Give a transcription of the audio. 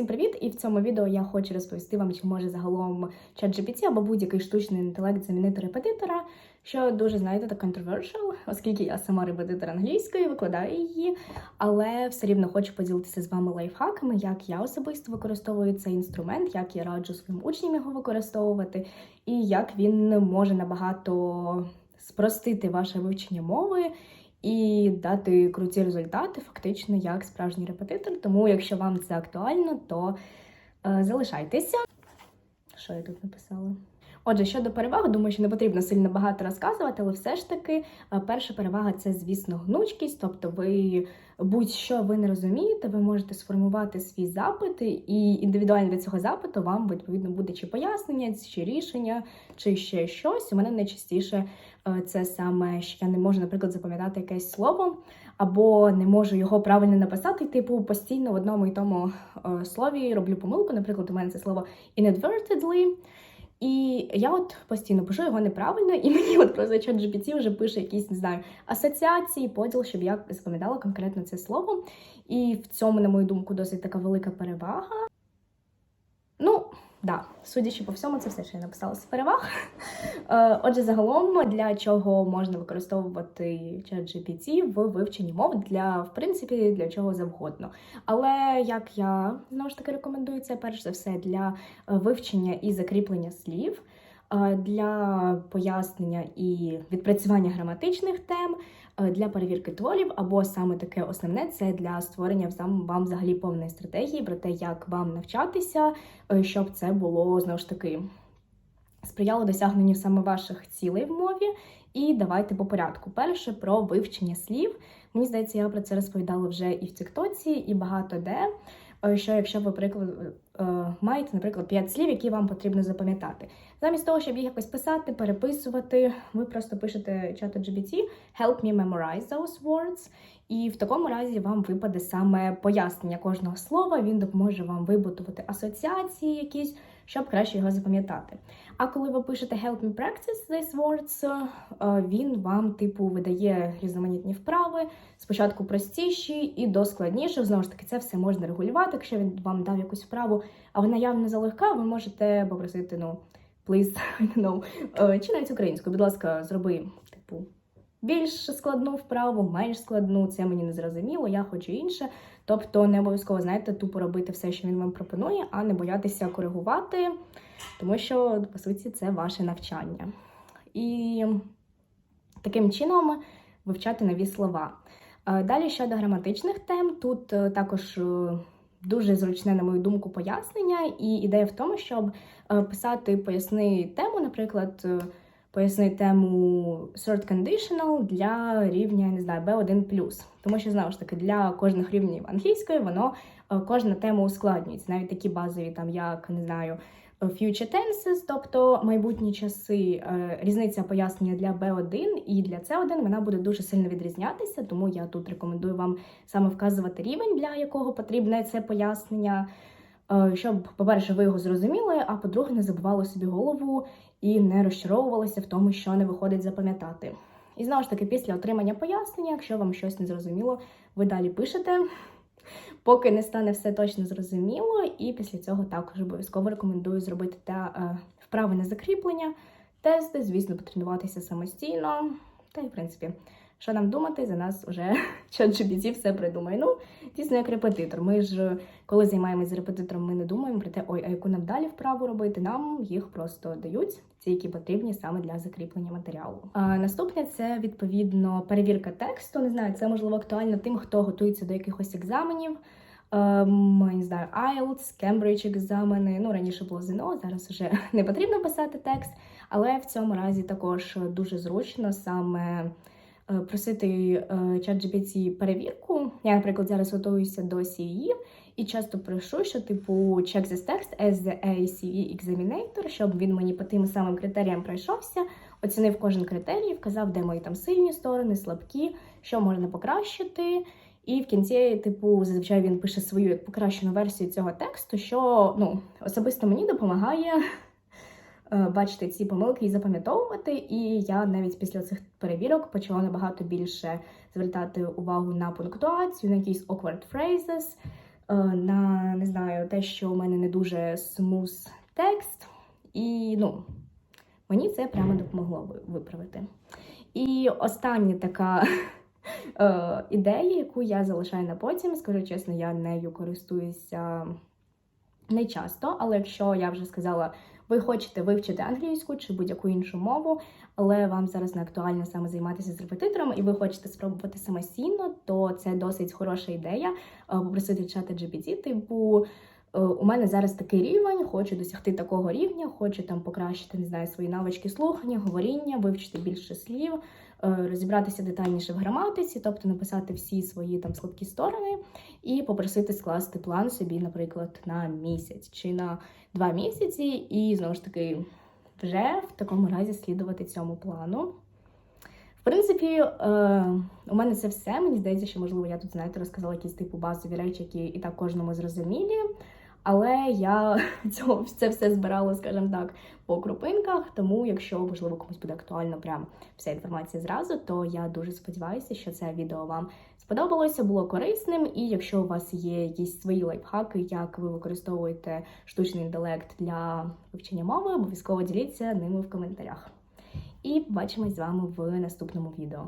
Всім привіт! І в цьому відео я хочу розповісти вам, чи може загалом ChatGPT або будь-який штучний інтелект замінити репетитора, що дуже знаєте, так controversial, оскільки я сама репетитор англійської, викладаю її, але все рівно хочу поділитися з вами лайфхаками, як я особисто використовую цей інструмент, як я раджу своїм учням його використовувати, і як він може набагато спростити ваше вивчення мови і дати круті результати, фактично, як справжній репетитор. Тому, якщо вам це актуально, то е, залишайтеся. Що я тут написала? Отже, щодо переваг, думаю, що не потрібно сильно багато розказувати, але все ж таки е, перша перевага це, звісно, гнучкість. Тобто, ви будь-що ви не розумієте, ви можете сформувати свій запит, і індивідуально до цього запиту вам відповідно буде чи пояснення, чи рішення, чи ще щось. У мене найчастіше е, це саме, що я не можу, наприклад, запам'ятати якесь слово, або не можу його правильно написати. Типу, постійно в одному і тому е, слові роблю помилку. Наприклад, у мене це слово inadvertently. І я от постійно пишу його неправильно, і мені от просто чат GPT вже пише якісь, не знаю, асоціації, поділ, щоб я запам'ятала конкретно це слово. І в цьому, на мою думку, досить така велика перевага. Да, судячи по всьому, це все, що я написала з переваг. Отже, загалом, для чого можна використовувати чат GPT в вивченні мов для, в принципі, для чого завгодно. Але як я знову ж таки рекомендую це, перш за все, для е, вивчення і закріплення слів. Е, Для пояснення і відпрацювання граматичних тем, е, для перевірки творів, або саме таке основне це для створення вам, взагалі повної стратегії про те, як вам навчатися, е, щоб це було знову ж таки сприяло досягненню саме ваших цілей в мові. І давайте по порядку. Перше про вивчення слів. Мені здається, я про це розповідала вже і в Тіктоці, і багато де. Що якщо ви приклад маєте, наприклад, 5 слів, які вам потрібно запам'ятати. Замість того, щоб їх якось писати, переписувати, ви просто пишете чату GBT help me memorize those words. І в такому разі вам випаде саме пояснення кожного слова. Він допоможе вам вибудувати асоціації якісь, щоб краще його запам'ятати. А коли ви пишете help me practice these words, е, він вам, типу, видає різноманітні вправи, спочатку простіші і до складніших. Знову ж таки, це все можна регулювати. Якщо він вам дав якусь вправу, а вона явно залегка, ви можете попросити, ну, please, I don't know, чи навіть українською, будь ласка, зроби, більш складну вправу, менш складну, це мені не зрозуміло, я хочу інше. Тобто не обов'язково, знаєте, тупо робити все, що він вам пропонує, а не боятися коригувати, тому що, по суті, це ваше навчання. І таким чином вивчати нові слова. Е, Далі щодо граматичних тем, тут е, також е, дуже зручне, на мою думку, пояснення, і ідея в тому, щоб писати поясни тему, наприклад, е, поясни тему Third Conditional для рівня, не знаю, B1+. Тому що, знову ж таки, для кожних рівнів англійської воно е, кожна тема ускладнюється. Навіть такі базові, там, як, не знаю, future tenses, тобто майбутні часи, е, різниця пояснення для B1 і для C1, вона буде дуже сильно відрізнятися, тому я тут рекомендую вам саме вказувати рівень, для якого потрібне це пояснення, е, щоб, по-перше, ви його зрозуміли, а по-друге, не забували собі голову і не розчаровувалися в тому, що не виходить запам'ятати. І знову ж таки, після отримання пояснення, якщо вам щось не зрозуміло, ви далі пишете, поки не стане все точно зрозуміло. І після цього також обов'язково рекомендую зробити та е, вправи на закріплення, тести, звісно, потренуватися самостійно. Та й, в принципі, що нам думати, за нас вже ChatGPT все придумає. Ну, дійсно, як репетитор. Ми ж, коли займаємося репетитором, ми не думаємо про те, ой, а яку нам далі вправу робити. Нам їх просто дають, ті, які потрібні саме для закріплення матеріалу. А наступне це відповідно перевірка тексту. Не знаю, це можливо актуально тим, хто готується до якихось екзаменів. Ем, не знаю, IELTS, Cambridge екзамени. Ну, раніше було ЗНО, зараз вже не потрібно писати текст, але в цьому разі також дуже зручно саме просити е, ChatGPT перевірку. Я, наприклад, зараз готуюся до CE і часто прошу, що типу check this text as the ACE examinator, щоб він мені по тим самим критеріям пройшовся, оцінив кожен критерій, вказав, де мої там сильні сторони, слабкі, що можна покращити. І в кінці, типу, зазвичай він пише свою як покращену версію цього тексту, що ну, особисто мені допомагає е, бачити ці помилки і запам'ятовувати. І я навіть після цих перевірок почала набагато більше звертати увагу на пунктуацію, на якісь awkward phrases, е, на не знаю, те, що у мене не дуже смус текст, і ну, мені це прямо допомогло виправити. І остання така е, ідея, яку я залишаю на потім, скажу чесно, я нею користуюся не часто, але якщо я вже сказала, ви хочете вивчити англійську чи будь-яку іншу мову, але вам зараз не актуально саме займатися з репетитором, і ви хочете спробувати самостійно, то це досить хороша ідея е, попросити чата GPT, типу. Е, У мене зараз такий рівень, хочу досягти такого рівня, хочу там покращити не знаю свої навички слухання, говоріння, вивчити більше слів, е, розібратися детальніше в граматиці, тобто написати всі свої там слабкі сторони, і попросити скласти план собі, наприклад, на місяць чи на два місяці, і знову ж таки вже в такому разі слідувати цьому плану. В принципі, е, у мене це все. Мені здається, що можливо я тут знаєте розказала якісь типу базові речі, які і так кожному зрозумілі. Але я цього це все збирала, скажімо так, по крупинках. Тому, якщо можливо комусь буде актуально прям вся інформація зразу, то я дуже сподіваюся, що це відео вам сподобалося, було корисним. І якщо у вас є якісь свої лайфхаки, як ви використовуєте штучний інтелект для вивчення мови, обов'язково діліться ними в коментарях. І побачимось з вами в наступному відео.